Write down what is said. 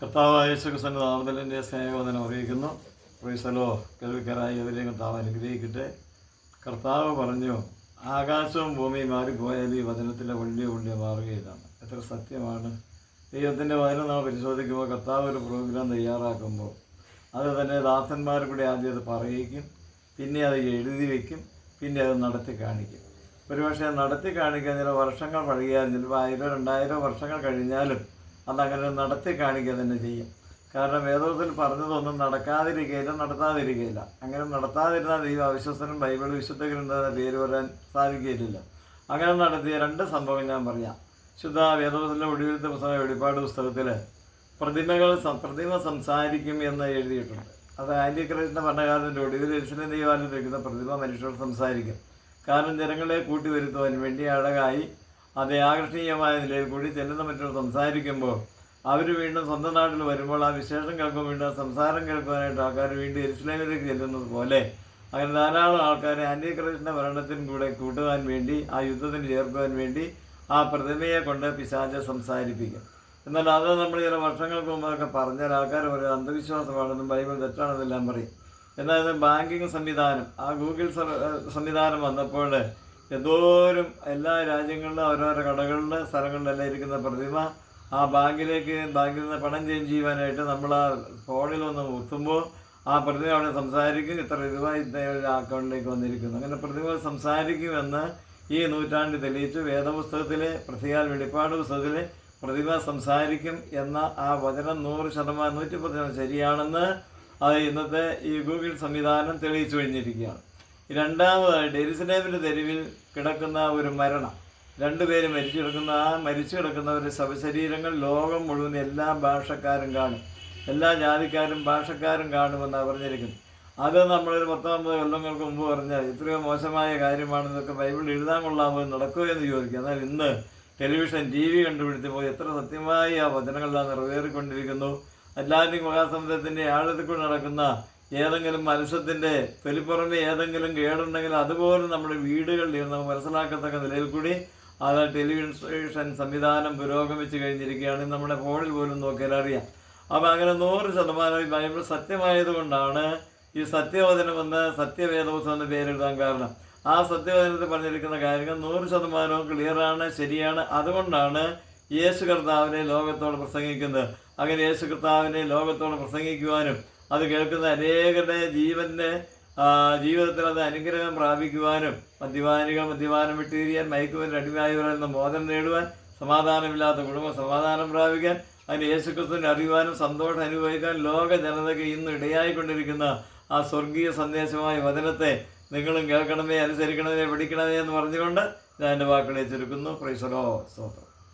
കർത്താവായ യേശുക്രിസ്തുവിന്റെ നാമത്തിൽ സ്നേഹവന്ദനം അറിയിക്കുന്നു. പ്രൈസലോ കേൾവിക്കാരായി എവരെയും കർത്താവ് അനുഗ്രഹിക്കട്ടെ. കർത്താവ് പറഞ്ഞു ആകാശവും ഭൂമിയും മാറിപ്പോയാൽ ഈ വചനത്തിലെ വള്ളി വള്ളിയ മാറുകയിലാണ് എത്ര സത്യമാണ്. ദൈവത്തിന്റെ വചനം നമ്മൾ പരിശോധിക്കുമ്പോൾ കർത്താവ് ഒരു പ്രോഗ്രാം തയ്യാറാക്കുമ്പോൾ അത് തന്നെ ദാസന്മാർ കൂടി ആദ്യം അത് പറയിക്കും പിന്നെ അത് എഴുതി വയ്ക്കും പിന്നെ അത് നടത്തി കാണിക്കും. ഒരുപക്ഷെ നടത്തി കാണിക്കാൻ ചില വർഷങ്ങൾ പഴകിയാലും ചിലപ്പോൾ ആയിരം രണ്ടായിരം വർഷങ്ങൾ കഴിഞ്ഞാലും അതങ്ങനെ നടത്തി കാണിക്കുക തന്നെ ചെയ്യും. കാരണം വേദത്തിൽ പറഞ്ഞതൊന്നും നടക്കാതിരിക്കുകയില്ല നടത്താതിരിക്കുകയില്ല. അങ്ങനെ നടത്താതിരുന്നാൽ ദൈവം അവിശ്വസനും ബൈബിൾ വിശുദ്ധ ഗ്രന്ഥത്തിന്റെ പേര് വരാൻ സാധിക്കുകയില്ല. അങ്ങനെ നടത്തിയ രണ്ട് സംഭവം ഞാൻ പറയാം. ശുദ്ധ വേദത്തിലെ ഒടുവിലത്തെ പുസ്തകം വെളിപ്പാട് പുസ്തകത്തിൽ പ്രതിമകൾ പ്രതിമ സംസാരിക്കും എന്ന് എഴുതിയിട്ടുണ്ട്. അത് ആന്റി ക്രൈസ്റ്റിന്റെ ഭരണകാലത്തിന്റെ ഒടുവിൽ ദൈവാലയത്തിൽ വയ്ക്കുന്ന പ്രതിമ മനുഷ്യർ സംസാരിക്കും. കാരണം ജനങ്ങളെ കൂട്ടി വരുത്തുവാൻ വേണ്ടി അഴകായി അതേ ആകർഷണീയമായ നിലയിൽ കൂടി ചെല്ലുന്ന മറ്റൊരു സംസാരിക്കുമ്പോൾ അവർ വീണ്ടും സ്വന്തം നാട്ടിൽ വരുമ്പോൾ ആ വിശേഷം കേൾക്കുമ്പോൾ വീണ്ടും സംസാരം കേൾക്കുവാനായിട്ട് ആൾക്കാർ വീണ്ടും എരിശിലേമിലേക്ക് ചെല്ലുന്നത് പോലെ അങ്ങനെ ധാരാളം ആൾക്കാരെ അന്യകൃഷ്ണ ഭരണത്തിനും കൂടെ കൂട്ടുവാൻ വേണ്ടി ആ യുദ്ധത്തിന് ചേർക്കുവാൻ വേണ്ടി ആ പ്രതിമയെ കൊണ്ട് പിശാച സംസാരിപ്പിക്കും. എന്നാൽ അത് നമ്മൾ ചില വർഷങ്ങൾക്ക് മുമ്പൊക്കെ പറഞ്ഞാൽ ആൾക്കാർ പറയും അന്ധവിശ്വാസമാണെന്നും ബൈബിൾ തെറ്റാണെന്നെല്ലാം പറയും. എന്നാൽ ബാങ്കിങ് സംവിധാനം ആ ഗൂഗിൾ സംവിധാനം വന്നപ്പോൾ എന്തോരം എല്ലാ രാജ്യങ്ങളിലും അവരവരുടെ കടകളിലെ സ്ഥലങ്ങളിലെല്ലാം ഇരിക്കുന്ന പ്രതിമ ആ ബാങ്കിലേക്ക് ബാങ്കിൽ നിന്ന് പണം ചേഞ്ച് ചെയ്യുവാനായിട്ട് നമ്മൾ ആ ഫോണിൽ ഒന്ന് മുത്തുമ്പോൾ ആ പ്രതിമ അവിടെ സംസാരിക്കും. ഇത്ര രൂപ ഇന്ന അക്കൗണ്ടിലേക്ക് വന്നിരിക്കുന്നു. അങ്ങനെ പ്രതിമ സംസാരിക്കുമെന്ന് ഈ നൂറ്റാണ്ടിൽ തെളിയിച്ചു. വേദപുസ്തകത്തിലെ പ്രതികാൽ വെളിപ്പാട് പുസ്തകത്തിലെ പ്രതിമ സംസാരിക്കും എന്ന ആ വചനം നൂറ് ശതമാനം നൂറ്റി പത്ത് ശരിയാണെന്ന് അത് ഇന്നത്തെ ഈ ഗൂഗിൾ സംവിധാനം തെളിയിച്ചു കഴിഞ്ഞിരിക്കുകയാണ്. രണ്ടാമതായിട്ട് എരിസലേമിന്റെ തെരുവിൽ കിടക്കുന്ന ഒരു മരണം. രണ്ടുപേര് മരിച്ചു കിടക്കുന്ന ആ മരിച്ചു കിടക്കുന്നവരുടെ ശവശരീരങ്ങൾ ലോകം മുഴുവൻ എല്ലാ ഭാഷക്കാരും കാണും. എല്ലാ ജാതിക്കാരും ഭാഷക്കാരും കാണുമെന്നാണ് പറഞ്ഞിരിക്കുന്നത്. അത് നമ്മളൊരു പത്തൊമ്പത് കൊല്ലങ്ങൾക്ക് മുമ്പ് പറഞ്ഞാൽ ഇത്രയോ മോശമായ കാര്യമാണെന്നൊക്കെ ബൈബിൾ എഴുതാൻ കൊള്ളാമോ നടക്കുമോ എന്ന് ചോദിക്കുക എന്നാൽ ഇന്ന് ടെലിവിഷൻ ടി വി കണ്ടുപിടിച്ചപ്പോൾ എത്ര സത്യമായി ആ വചനങ്ങളെല്ലാം നിറവേറിക്കൊണ്ടിരിക്കുന്നു. അറ്റ്ലാന്റിക് മഹാസമുദ്രത്തിന്റെ ആഴത്തിൽ കൂടി നടക്കുന്ന ഏതെങ്കിലും മത്സ്യത്തിന്റെ തൊലിപ്പുറമെ ഏതെങ്കിലും കേടുണ്ടെങ്കിൽ അതുപോലെ നമ്മുടെ വീടുകളിൽ നമുക്ക് മനസ്സിലാക്കത്തക്ക നിലയിൽ കൂടി അത് ടെലിവിഷൻ സംവിധാനം പുരോഗമിച്ച് കഴിഞ്ഞിരിക്കുകയാണ്. നമ്മുടെ ഫോണിൽ പോലും നോക്കിയാൽ അറിയാം. അപ്പോൾ അങ്ങനെ നൂറ് ശതമാനം ഈ ബൈബിൾ സത്യമായതുകൊണ്ടാണ് ഈ സത്യവചനം എന്ന് സത്യവേദോസം എന്ന് പേരെഴുതാൻ കാരണം. ആ സത്യവചനത്തിൽ പറഞ്ഞിരിക്കുന്ന കാര്യങ്ങൾ നൂറ് ശതമാനവും ക്ലിയറാണ് ശരിയാണ്. അതുകൊണ്ടാണ് യേശു കർത്താവിനെ ലോകത്തോട് പ്രസംഗിക്കുന്നത്. അങ്ങനെ യേശു കർത്താവിനെ ലോകത്തോട് പ്രസംഗിക്കുവാനും അത് കേൾക്കുന്ന അനേകരുടെ ജീവന്റെ ജീവിതത്തിൽ അത് അനുഗ്രഹം പ്രാപിക്കുവാനും മദ്യപാനികൾ മദ്യപാനം വിട്ടിരിയാൻ മയക്കുമരുന്ന് അടിമയായവരിൽ നിന്ന് മോചനം നേടുവാൻ സമാധാനമില്ലാത്ത കുടുംബം സമാധാനം പ്രാപിക്കാൻ അതിന് യേശുക്രിസ്തുവിനെ അറിയുവാനും സന്തോഷം അനുഭവിക്കാൻ ലോക ജനതയ്ക്ക് ഇന്ന് ഇടയായിക്കൊണ്ടിരിക്കുന്ന ആ സ്വർഗീയ സന്ദേശമായ വചനത്തെ നിങ്ങളും കേൾക്കണമേ അനുസരിക്കണമേ പഠിക്കണമേ എന്ന് പറഞ്ഞുകൊണ്ട് ഞാൻ എന്റെ വാക്കുകളെ ചുരുക്കുന്നു. പ്രൈസലോ സ്തോത്രം.